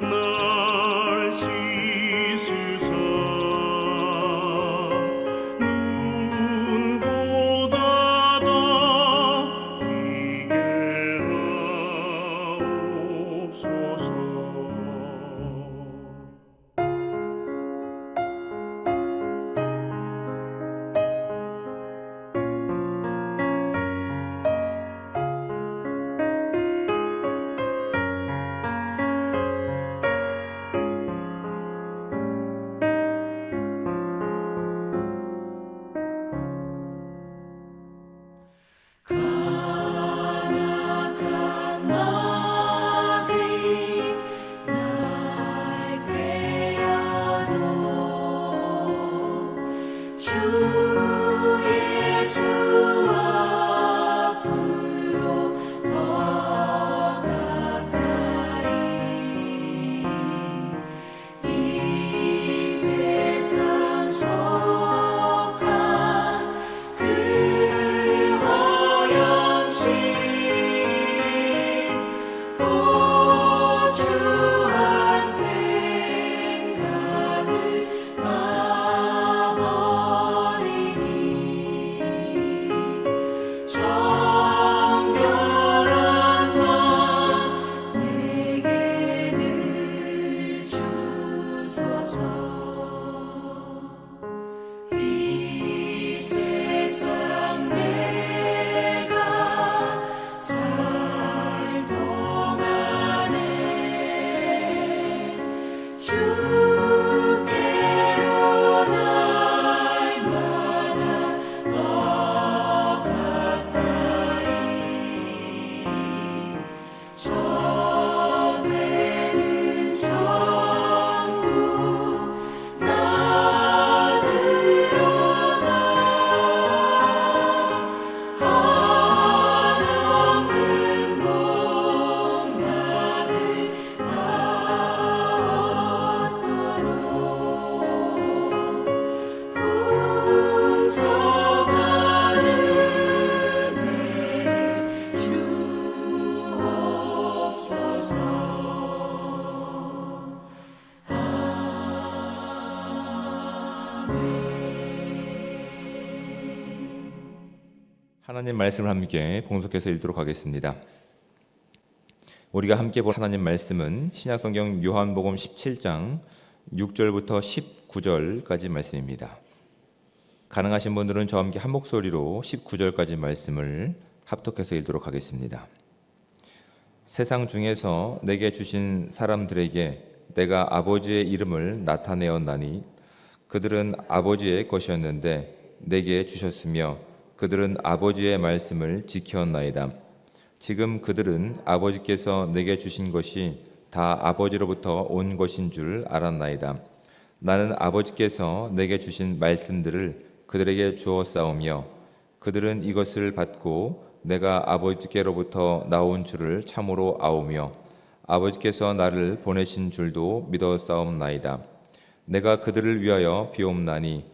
No. 하나님 말씀을 함께 봉독해서 읽도록 하겠습니다. 우리가 함께 볼 하나님 말씀은 신약성경 요한복음 17장 6절부터 19절까지 말씀입니다. 가능하신 분들은 저와 함께 한 목소리로 19절까지 말씀을 합독해서 읽도록 하겠습니다. 세상 중에서 내게 주신 사람들에게 내가 아버지의 이름을 나타내었나니 그들은 아버지의 것이었는데 내게 주셨으며 그들은 아버지의 말씀을 지켰나이다. 지금 그들은 아버지께서 내게 주신 것이 다 아버지로부터 온 것인 줄 알았나이다. 나는 아버지께서 내게 주신 말씀들을 그들에게 주어 싸우며 그들은 이것을 받고 내가 아버지께로부터 나온 줄을 참으로 아오며 아버지께서 나를 보내신 줄도 믿어 싸움나이다. 내가 그들을 위하여 비옵나니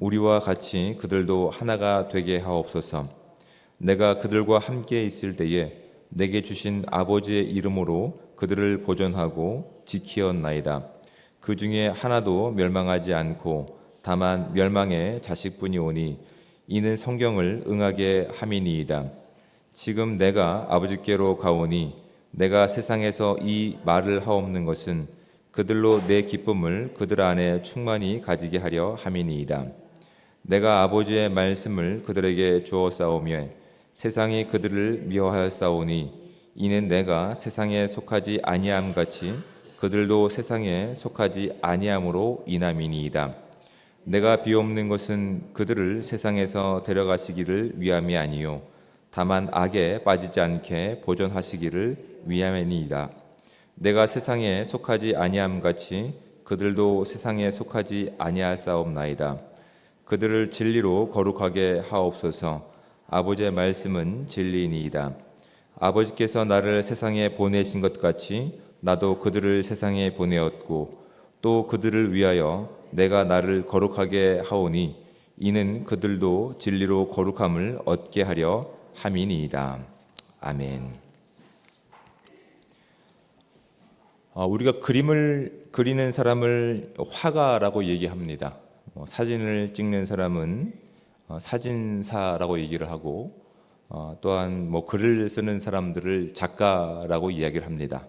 우리와 같이 그들도 하나가 되게 하옵소서. 내가 그들과 함께 있을 때에 내게 주신 아버지의 이름으로 그들을 보존하고 지키었나이다. 그 중에 하나도 멸망하지 않고 다만 멸망의 자식뿐이 오니 이는 성경을 응하게 함이니이다. 지금 내가 아버지께로 가오니 내가 세상에서 이 말을 하옵는 것은 그들로 내 기쁨을 그들 안에 충만히 가지게 하려 함이니이다. 내가 아버지의 말씀을 그들에게 주어 싸우며 세상이 그들을 미워하였사오니 이는 내가 세상에 속하지 아니함 같이 그들도 세상에 속하지 아니함으로 인함이니이다. 내가 비옵는 것은 그들을 세상에서 데려가시기를 위함이 아니요 다만 악에 빠지지 않게 보존하시기를 위함이니이다. 내가 세상에 속하지 아니함 같이 그들도 세상에 속하지 아니하사옵나이다. 그들을 진리로 거룩하게 하옵소서. 아버지의 말씀은 진리이니이다. 아버지께서 나를 세상에 보내신 것 같이 나도 그들을 세상에 보내었고 또 그들을 위하여 내가 나를 거룩하게 하오니 이는 그들도 진리로 거룩함을 얻게 하려 함이니이다. 아멘. 아, 우리가 그림을 그리는 사람을 화가라고 얘기합니다. 어, 사진을 찍는 사람은 어, 사진사라고 얘기를 하고 어, 또한 뭐 글을 쓰는 사람들을 작가라고 이야기를 합니다.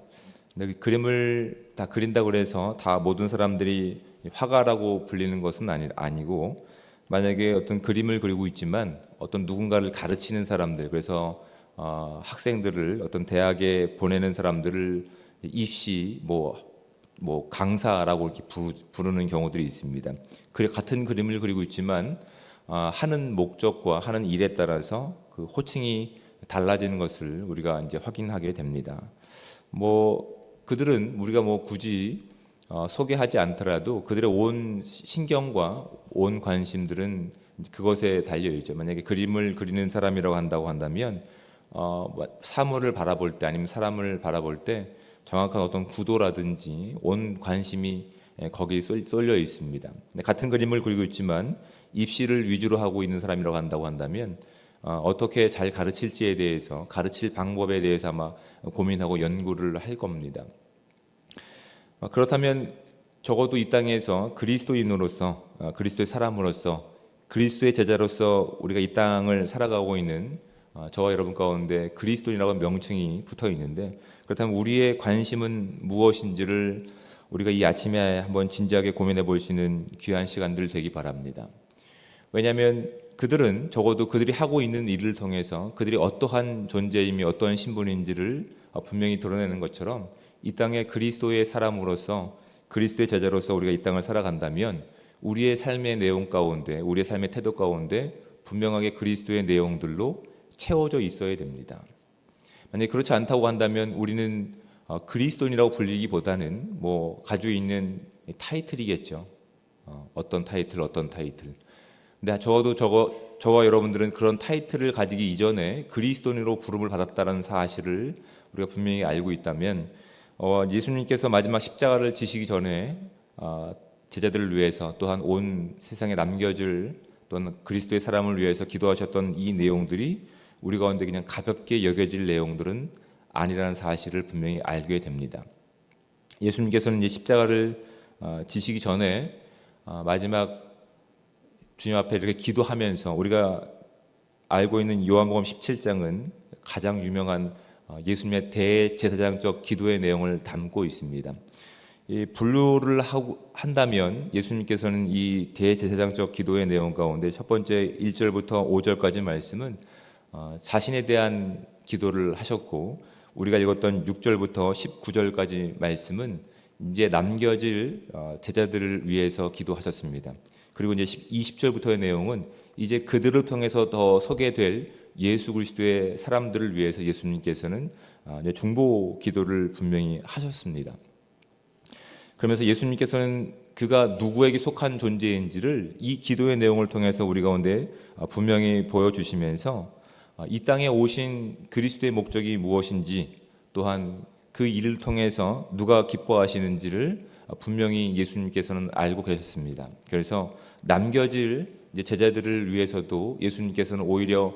근데 그 그림을 다 그린다고 해서 다 모든 사람들이 화가라고 불리는 것은 아니, 아니고 만약에 어떤 그림을 그리고 있지만 어떤 누군가를 가르치는 사람들 그래서 어, 학생들을 어떤 대학에 보내는 사람들을 입시 뭐, 뭐 강사라고 이렇게 부, 부르는 경우들이 있습니다. 그래 같은 그림을 그리고 있지만 어, 하는 목적과 하는 일에 따라서 그 호칭이 달라지는 것을 우리가 이제 확인하게 됩니다. 뭐 그들은 우리가 뭐 굳이 어, 소개하지 않더라도 그들의 온 신경과 온 관심들은 그것에 달려 있죠. 만약에 그림을 그리는 사람이라고 한다고 한다면 어, 뭐 사물을 바라볼 때 아니면 사람을 바라볼 때 정확한 어떤 구도라든지 온 관심이 예, 거기에 쏠려 있습니다. 같은 그림을 그리고 있지만 입시를 위주로 하고 있는 사람이라고 한다고 한다면 어, 어떻게 잘 가르칠지에 대해서 가르칠 방법에 대해서 아마 고민하고 연구를 할 겁니다. 어, 그렇다면 적어도 이 땅에서 그리스도인으로서 어, 그리스도의 사람으로서 그리스도의 제자로서 우리가 이 땅을 살아가고 있는 어, 저와 여러분 가운데 그리스도인이라고 명칭이 붙어 있는데 그렇다면 우리의 관심은 무엇인지를 우리가 이 아침에 한번 진지하게 고민해 볼 수 있는 귀한 시간들 되기 바랍니다. 왜냐하면 그들은 적어도 그들이 하고 있는 일을 통해서 그들이 어떠한 존재이며 어떠한 신분인지를 분명히 드러내는 것처럼 이 땅에 그리스도의 사람으로서 그리스도의 제자로서 우리가 이 땅을 살아간다면 우리의 삶의 내용 가운데 우리의 삶의 태도 가운데 분명하게 그리스도의 내용들로 채워져 있어야 됩니다. 만약 그렇지 않다고 한다면 우리는 어, 그리스도인이라고 불리기보다는 뭐 가지고 있는 타이틀이겠죠. 어, 어떤 타이틀, 어떤 타이틀. 근데 적어도 저거 저와 여러분들은 그런 타이틀을 가지기 이전에 그리스도인으로 부름을 받았다는 사실을 우리가 분명히 알고 있다면 어, 예수님께서 마지막 십자가를 지시기 전에 아, 제자들을 위해서 또한 온 세상에 남겨질 또한 그리스도의 사람을 위해서 기도하셨던 이 내용들이 우리 가운데 그냥 가볍게 여겨질 내용들은 아니라는 사실을 분명히 알게 됩니다. 예수님께서는 이 십자가를 어, 지시기 전에 어, 마지막 주님 앞에 이렇게 기도하면서 우리가 알고 있는 요한복음 17장은 가장 유명한 어, 예수님의 대제사장적 기도의 내용을 담고 있습니다. 이 분류를 하고 한다면 예수님께서는 이 대제사장적 기도의 내용 가운데 첫 번째 1절부터 5절까지 말씀은 어, 자신에 대한 기도를 하셨고 우리가 읽었던 6절부터 19절까지 말씀은 이제 남겨질 어, 제자들을 위해서 기도하셨습니다. 그리고 이제 20절부터의 내용은 이제 그들을 통해서 더 소개될 예수 그리스도의 사람들을 위해서 예수님께서는 아, 이제 중보 기도를 분명히 하셨습니다. 그러면서 예수님께서는 그가 누구에게 속한 존재인지를 이 기도의 내용을 통해서 우리 가운데 아, 분명히 보여주시면서 아, 이 땅에 오신 그리스도의 목적이 무엇인지 또한 그 일을 통해서 누가 기뻐하시는지를 아, 분명히 예수님께서는 알고 계셨습니다. 그래서 남겨질 제자들을 위해서도 예수님께서는 오히려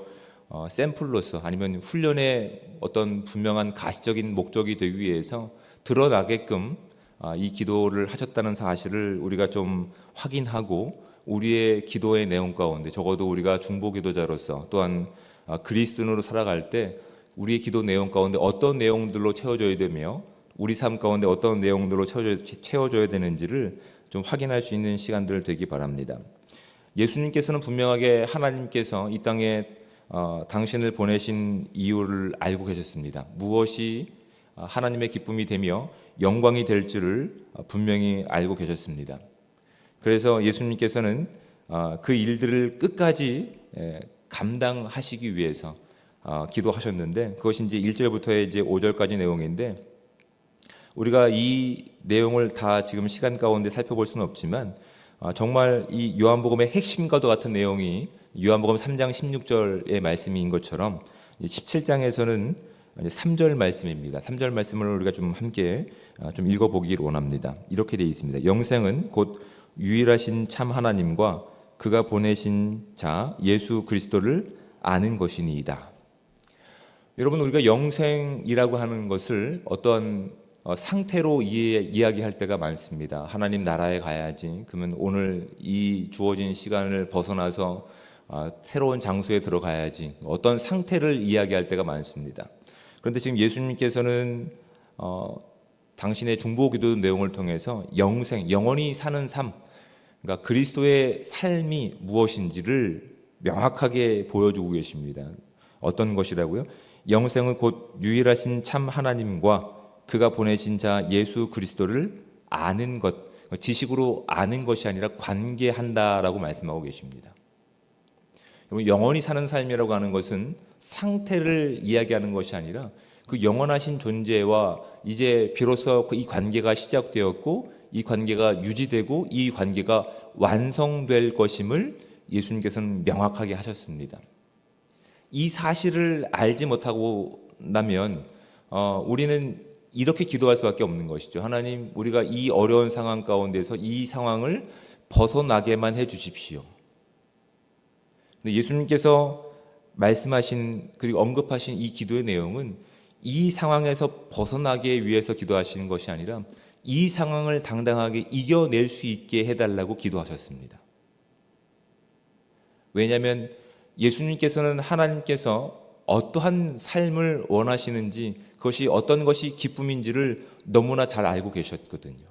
어, 샘플로서 아니면 훈련의 어떤 분명한 가시적인 목적이 되기 위해서 드러나게끔 아, 이 기도를 하셨다는 사실을 우리가 좀 확인하고 우리의 기도의 내용 가운데 적어도 우리가 중보 기도자로서 또한 아, 그리스도인으로 살아갈 때 우리의 기도 내용 가운데 어떤 내용들로 채워져야 되며 우리 삶 가운데 어떤 내용들로 채워져- 채워져야 되는지를 좀 확인할 수 있는 시간들 되기 바랍니다. 예수님께서는 분명하게 하나님께서 이 땅에 어, 당신을 보내신 이유를 알고 계셨습니다. 무엇이 어, 하나님의 기쁨이 되며 영광이 될 줄을 어, 분명히 알고 계셨습니다. 그래서 예수님께서는 어, 그 일들을 끝까지 에, 감당하시기 위해서 어, 기도하셨는데 그것이 이제 1절부터 이제 5절까지 내용인데 우리가 이 내용을 다 지금 시간 가운데 살펴볼 수는 없지만 아, 정말 이 요한복음의 핵심과도 같은 내용이 요한복음 3장 16절의 말씀인 것처럼 17장에서는 3절 말씀입니다. 3절 말씀을 우리가 좀 함께 아, 좀 읽어보기를 원합니다. 이렇게 되어 있습니다. 영생은 곧 유일하신 참 하나님과 그가 보내신 자 예수 그리스도를 아는 것이니이다. 여러분 우리가 영생이라고 하는 것을 어떤 어, 상태로 이야기할 때가 많습니다. 하나님 나라에 가야지. 그러면 오늘 이 주어진 시간을 벗어나서 아, 새로운 장소에 들어가야지. 어떤 상태를 이야기할 때가 많습니다. 그런데 지금 예수님께서는 어, 당신의 중보기도 내용을 통해서 영생, 영원히 사는 삶, 그러니까 그리스도의 삶이 무엇인지를 명확하게 보여주고 계십니다. 어떤 것이라고요? 영생은 곧 유일하신 참 하나님과 그가 보내신 자 예수 그리스도를 아는 것, 지식으로 아는 것이 아니라 관계한다라고 말씀하고 계십니다. 여러분, 영원히 사는 삶이라고 하는 것은 상태를 이야기하는 것이 아니라 그 영원하신 존재와 이제 비로소 이 관계가 시작되었고 이 관계가 유지되고 이 관계가 완성될 것임을 예수님께서는 명확하게 하셨습니다. 이 사실을 알지 못하고 나면 어, 우리는 이렇게 기도할 수밖에 없는 것이죠. 하나님, 우리가 이 어려운 상황 가운데서 이 상황을 벗어나게만 해 주십시오. 근데 예수님께서 말씀하신 그리고 언급하신 이 기도의 내용은 이 상황에서 벗어나기 위해서 기도하시는 것이 아니라 이 상황을 당당하게 이겨낼 수 있게 해달라고 기도하셨습니다. 왜냐하면 예수님께서는 하나님께서 어떠한 삶을 원하시는지 그것이 어떤 것이 기쁨인지를 너무나 잘 알고 계셨거든요.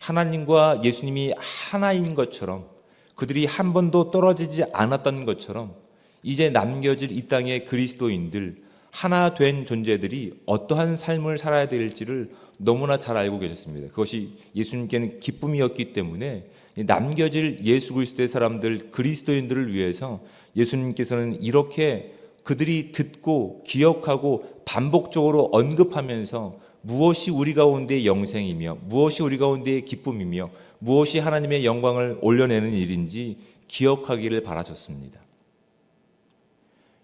하나님과 예수님이 하나인 것처럼 그들이 한 번도 떨어지지 않았던 것처럼 이제 남겨질 이 땅의 그리스도인들 하나 된 존재들이 어떠한 삶을 살아야 될지를 너무나 잘 알고 계셨습니다. 그것이 예수님께는 기쁨이었기 때문에 남겨질 예수 그리스도의 사람들 그리스도인들을 위해서 예수님께서는 이렇게 그들이 듣고 기억하고 반복적으로 언급하면서 무엇이 우리 가운데의 영생이며 무엇이 우리 가운데의 기쁨이며 무엇이 하나님의 영광을 올려내는 일인지 기억하기를 바라셨습니다.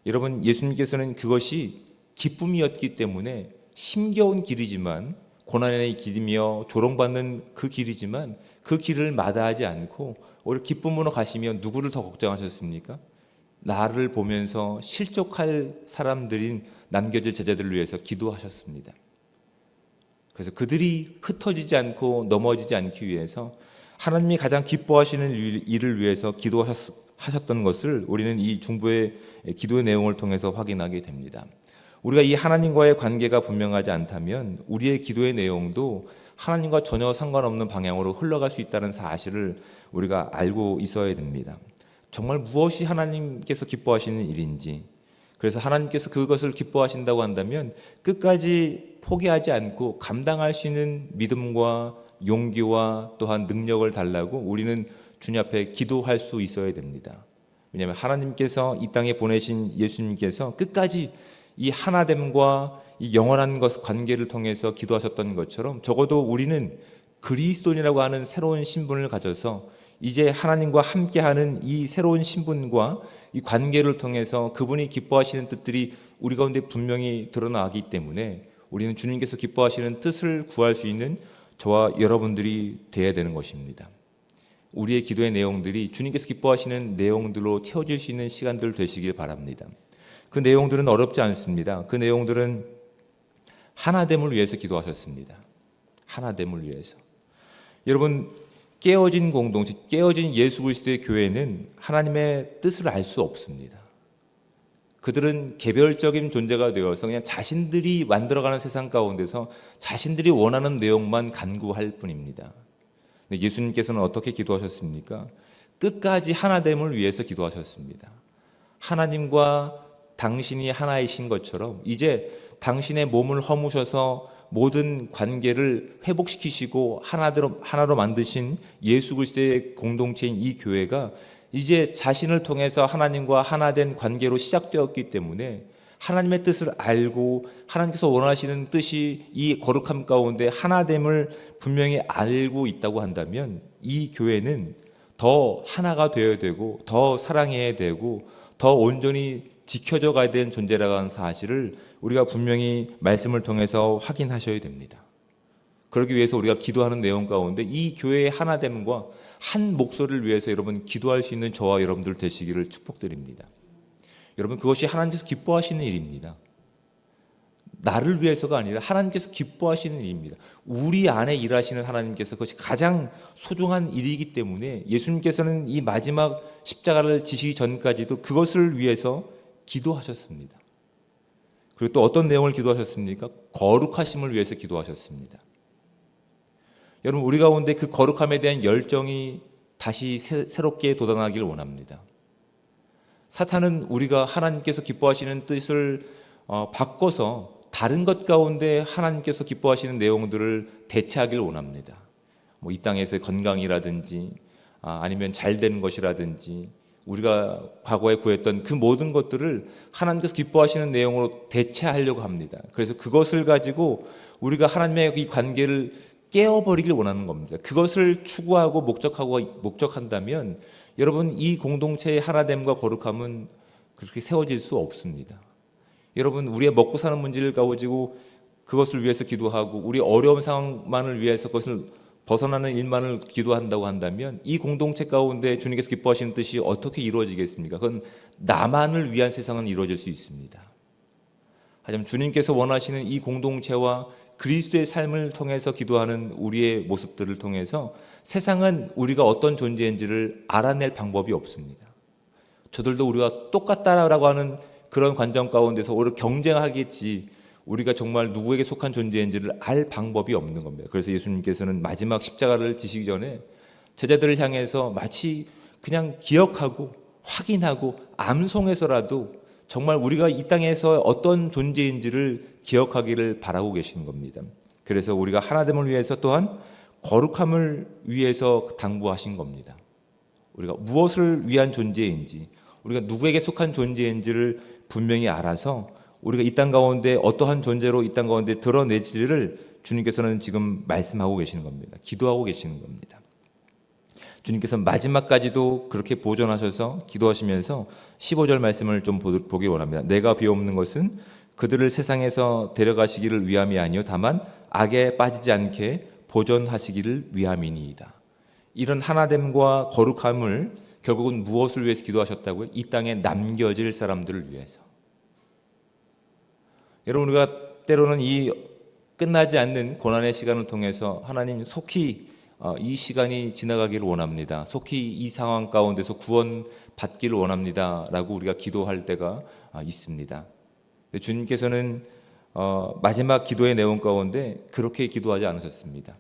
여러분 예수님께서는 그것이 기쁨이었기 때문에 힘겨운 길이지만 고난의 길이며 조롱받는 그 길이지만 그 길을 마다하지 않고 오히려 기쁨으로 가시면 누구를 더 걱정하셨습니까? 나를 보면서 실족할 사람들인 남겨질 제자들을 위해서 기도하셨습니다. 그래서 그들이 흩어지지 않고 넘어지지 않기 위해서 하나님이 가장 기뻐하시는 일을 위해서 기도하셨던 것을 우리는 이 중부의 기도의 내용을 통해서 확인하게 됩니다. 우리가 이 하나님과의 관계가 분명하지 않다면 우리의 기도의 내용도 하나님과 전혀 상관없는 방향으로 흘러갈 수 있다는 사실을 우리가 알고 있어야 됩니다. 정말 무엇이 하나님께서 기뻐하시는 일인지 그래서 하나님께서 그것을 기뻐하신다고 한다면 끝까지 포기하지 않고 감당할 수 있는 믿음과 용기와 또한 능력을 달라고 우리는 주님 앞에 기도할 수 있어야 됩니다. 왜냐하면 하나님께서 이 땅에 보내신 예수님께서 끝까지 이 하나됨과 이 영원한 것 관계를 통해서 기도하셨던 것처럼 적어도 우리는 그리스도인이라고 하는 새로운 신분을 가져서 이제 하나님과 함께하는 이 새로운 신분과 이 관계를 통해서 그분이 기뻐하시는 뜻들이 우리 가운데 분명히 드러나기 때문에 우리는 주님께서 기뻐하시는 뜻을 구할 수 있는 저와 여러분들이 되어야 되는 것입니다. 우리의 기도의 내용들이 주님께서 기뻐하시는 내용들로 채워질 수 있는 시간들 되시길 바랍니다. 그 내용들은 어렵지 않습니다. 그 내용들은 하나됨을 위해서 기도하셨습니다. 하나됨을 위해서. 여러분 깨어진 공동체, 깨어진 예수 그리스도의 교회는 하나님의 뜻을 알 수 없습니다. 그들은 개별적인 존재가 되어서 그냥 자신들이 만들어가는 세상 가운데서 자신들이 원하는 내용만 간구할 뿐입니다. 예수님께서는 어떻게 기도하셨습니까? 끝까지 하나됨을 위해서 기도하셨습니다. 하나님과 당신이 하나이신 것처럼 이제 당신의 몸을 허무셔서 모든 관계를 회복시키시고 하나로, 하나로 만드신 예수 그리스도의 공동체인 이 교회가 이제 자신을 통해서 하나님과 하나된 관계로 시작되었기 때문에 하나님의 뜻을 알고 하나님께서 원하시는 뜻이 이 거룩함 가운데 하나됨을 분명히 알고 있다고 한다면 이 교회는 더 하나가 되어야 되고 더 사랑해야 되고 더 온전히 지켜져 가야 되는 존재라고 하는 사실을 우리가 분명히 말씀을 통해서 확인하셔야 됩니다. 그러기 위해서 우리가 기도하는 내용 가운데 이 교회의 하나됨과 한 목소리를 위해서 여러분 기도할 수 있는 저와 여러분들 되시기를 축복드립니다. 여러분 그것이 하나님께서 기뻐하시는 일입니다. 나를 위해서가 아니라 하나님께서 기뻐하시는 일입니다. 우리 안에 일하시는 하나님께서 그것이 가장 소중한 일이기 때문에 예수님께서는 이 마지막 십자가를 지시기 전까지도 그것을 위해서 기도하셨습니다. 그리고 또 어떤 내용을 기도하셨습니까? 거룩하심을 위해서 기도하셨습니다. 여러분 우리 가운데 그 거룩함에 대한 열정이 다시 새, 새롭게 돋아나길 원합니다. 사탄은 우리가 하나님께서 기뻐하시는 뜻을 어, 바꿔서 다른 것 가운데 하나님께서 기뻐하시는 내용들을 대체하길 원합니다. 뭐 이 땅에서의 건강이라든지 아, 아니면 잘 되는 것이라든지 우리가 과거에 구했던 그 모든 것들을 하나님께서 기뻐하시는 내용으로 대체하려고 합니다. 그래서 그것을 가지고 우리가 하나님의 이 관계를 깨어버리길 원하는 겁니다. 그것을 추구하고 목적하고 목적한다면 여러분 이 공동체의 하나됨과 거룩함은 그렇게 세워질 수 없습니다. 여러분 우리의 먹고 사는 문제를 가지고 그것을 위해서 기도하고 우리 어려운 상황만을 위해서 그것을 벗어나는 일만을 기도한다고 한다면 이 공동체 가운데 주님께서 기뻐하시는 뜻이 어떻게 이루어지겠습니까? 그건 나만을 위한 세상은 이루어질 수 있습니다. 하지만 주님께서 원하시는 이 공동체와 그리스도의 삶을 통해서 기도하는 우리의 모습들을 통해서 세상은 우리가 어떤 존재인지를 알아낼 방법이 없습니다. 저들도 우리가 똑같다라고 하는 그런 관점 가운데서 오히려 경쟁하겠지 우리가 정말 누구에게 속한 존재인지를 알 방법이 없는 겁니다. 그래서 예수님께서는 마지막 십자가를 지시기 전에 제자들을 향해서 마치 그냥 기억하고 확인하고 암송해서라도 정말 우리가 이 땅에서 어떤 존재인지를 기억하기를 바라고 계시는 겁니다. 그래서 우리가 하나됨을 위해서 또한 거룩함을 위해서 당부하신 겁니다. 우리가 무엇을 위한 존재인지, 우리가 누구에게 속한 존재인지를 분명히 알아서 우리가 이 땅 가운데 어떠한 존재로 이 땅 가운데 드러내지를 주님께서는 지금 말씀하고 계시는 겁니다. 기도하고 계시는 겁니다. 주님께서 마지막까지도 그렇게 보존하셔서 기도하시면서 15절 말씀을 좀 보- 보기 원합니다. 내가 비옵는 것은 그들을 세상에서 데려가시기를 위함이 아니요 다만 악에 빠지지 않게 보존하시기를 위함이니이다. 이런 하나됨과 거룩함을 결국은 무엇을 위해서 기도하셨다고요? 이 땅에 남겨질 사람들을 위해서. 여러분 우리가 때로는 이 끝나지 않는 고난의 시간을 통해서 하나님 속히 어, 이 시간이 지나가기를 원합니다. 속히 이 상황 가운데서 구원 받기를 원합니다라고 우리가 기도할 때가 아, 있습니다. 주님께서는 어, 마지막 기도의 내용 가운데 그렇게 기도하지 않으셨습니다.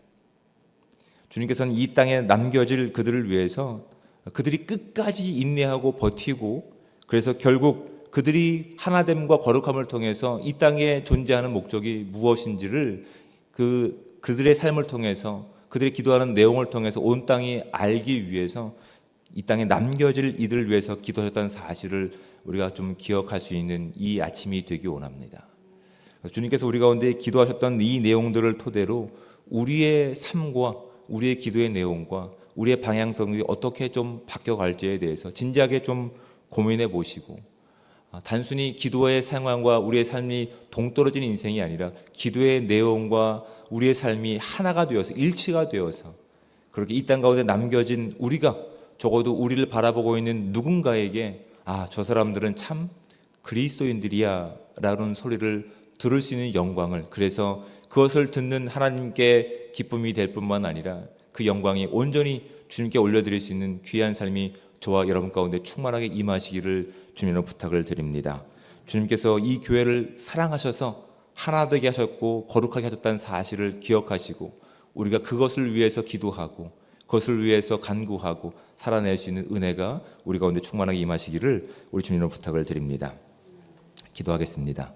주님께서는 이 땅에 남겨질 그들을 위해서 그들이 끝까지 인내하고 버티고 그래서 결국 그들이 하나됨과 거룩함을 통해서 이 땅에 존재하는 목적이 무엇인지를 그 그들의 삶을 통해서 그들이 기도하는 내용을 통해서 온 땅이 알기 위해서 이 땅에 남겨질 이들을 위해서 기도하셨다는 사실을 우리가 좀 기억할 수 있는 이 아침이 되기 원합니다. 주님께서 우리 가운데 기도하셨던 이 내용들을 토대로 우리의 삶과 우리의 기도의 내용과 우리의 방향성이 어떻게 좀 바뀌어 갈지에 대해서 진지하게 좀 고민해 보시고 아, 단순히 기도의 상황과 우리의 삶이 동떨어진 인생이 아니라 기도의 내용과 우리의 삶이 하나가 되어서 일치가 되어서 그렇게 이 땅 가운데 남겨진 우리가 적어도 우리를 바라보고 있는 누군가에게 아, 저 사람들은 참 그리스도인들이야 라는 소리를 들을 수 있는 영광을 그래서 그것을 듣는 하나님께 기쁨이 될 뿐만 아니라 그 영광이 온전히 주님께 올려드릴 수 있는 귀한 삶이 저와 여러분 가운데 충만하게 임하시기를 주님으로 부탁을 드립니다. 주님께서 이 교회를 사랑하셔서 하나 되게 하셨고 거룩하게 하셨다는 사실을 기억하시고 우리가 그것을 위해서 기도하고 그것을 위해서 간구하고 살아낼 수 있는 은혜가 우리 가운데 충만하게 임하시기를 우리 주님으로 부탁을 드립니다. 기도하겠습니다.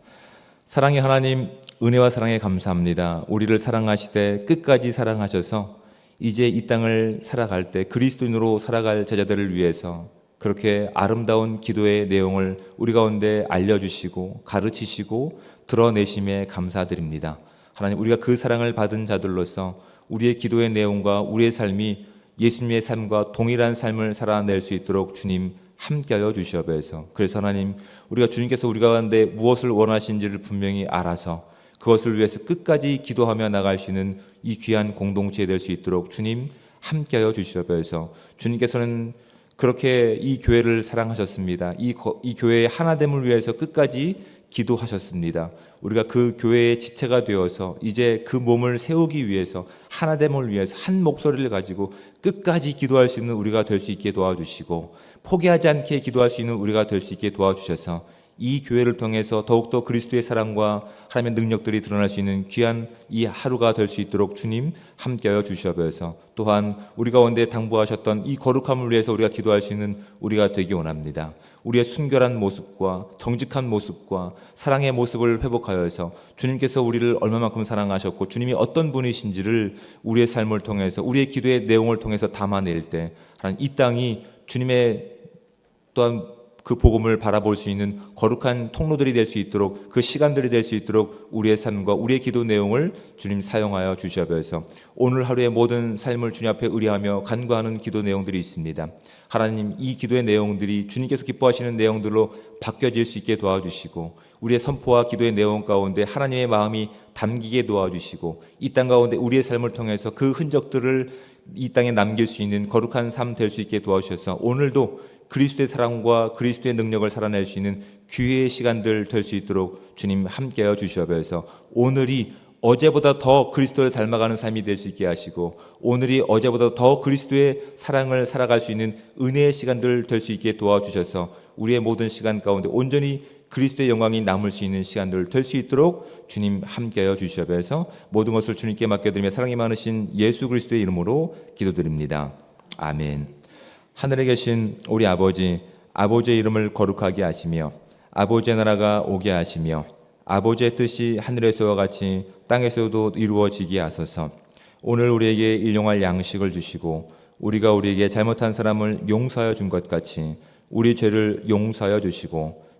사랑의 하나님, 은혜와 사랑에 감사합니다. 우리를 사랑하시되 끝까지 사랑하셔서 이제 이 땅을 살아갈 때 그리스도인으로 살아갈 제자들을 위해서 그렇게 아름다운 기도의 내용을 우리 가운데 알려주시고 가르치시고 드러내심에 감사드립니다. 하나님, 우리가 그 사랑을 받은 자들로서 우리의 기도의 내용과 우리의 삶이 예수님의 삶과 동일한 삶을 살아낼 수 있도록 주님 함께하여 주시옵소서. 그래서 하나님, 우리가 주님께서 우리 가운데 무엇을 원하신지를 분명히 알아서 그것을 위해서 끝까지 기도하며 나갈 수 있는 이 귀한 공동체 될 수 있도록 주님 함께하여 주시옵소서. 주님께서는 그렇게 이 교회를 사랑하셨습니다. 이, 거- 이 교회의 하나됨을 위해서 끝까지 기도하셨습니다. 우리가 그 교회의 지체가 되어서 이제 그 몸을 세우기 위해서 하나됨을 위해서 한 목소리를 가지고 끝까지 기도할 수 있는 우리가 될 수 있게 도와주시고 포기하지 않게 기도할 수 있는 우리가 될 수 있게 도와주셔서 이 교회를 통해서 더욱더 그리스도의 사랑과 하나님의 능력들이 드러날 수 있는 귀한 이 하루가 될 수 있도록 주님 함께하여 주시옵소서. 또한 우리 가운데 당부하셨던 이 거룩함을 위해서 우리가 기도할 수 있는 우리가 되기 원합니다. 우리의 순결한 모습과 정직한 모습과 사랑의 모습을 회복하여서 주님께서 우리를 얼마만큼 사랑하셨고 주님이 어떤 분이신지를 우리의 삶을 통해서 우리의 기도의 내용을 통해서 담아낼 때 하나님 이 땅이 주님의 또한 그 복음을 바라볼 수 있는 거룩한 통로들이 될 수 있도록 그 시간들이 될 수 있도록 우리의 삶과 우리의 기도 내용을 주님 사용하여 주시옵소서. 오늘 하루의 모든 삶을 주님 앞에 의뢰하며 간구하는 기도 내용들이 있습니다. 하나님 이 기도의 내용들이 주님께서 기뻐하시는 내용들로 바뀌어질 수 있게 도와주시고 우리의 선포와 기도의 내용 가운데 하나님의 마음이 담기게 도와주시고 이 땅 가운데 우리의 삶을 통해서 그 흔적들을 이 땅에 남길 수 있는 거룩한 삶 될 수 있게 도와주셔서 오늘도 그리스도의 사랑과 그리스도의 능력을 살아낼 수 있는 기회의 시간들 될 수 있도록 주님 함께하여 주시옵소서. 오늘이 어제보다 더 그리스도를 닮아가는 삶이 될 수 있게 하시고 오늘이 어제보다 더 그리스도의 사랑을 살아갈 수 있는 은혜의 시간들 될 수 있게 도와주셔서 우리의 모든 시간 가운데 온전히 그리스도의 영광이 남을 수 있는 시간들 될 수 있도록 주님 함께하여 주시옵소서. 모든 것을 주님께 맡겨드리며 사랑이 많으신 예수 그리스도의 이름으로 기도드립니다. 아멘. 하늘에 계신 우리 아버지, 아버지의 이름을 거룩하게 하시며 아버지의 나라가 오게 하시며 아버지의 뜻이 하늘에서와 같이 땅에서도 이루어지게 하소서. 오늘 우리에게 일용할 양식을 주시고 우리가 우리에게 잘못한 사람을 용서하여 준 것 같이 우리 죄를 용서하여 주시고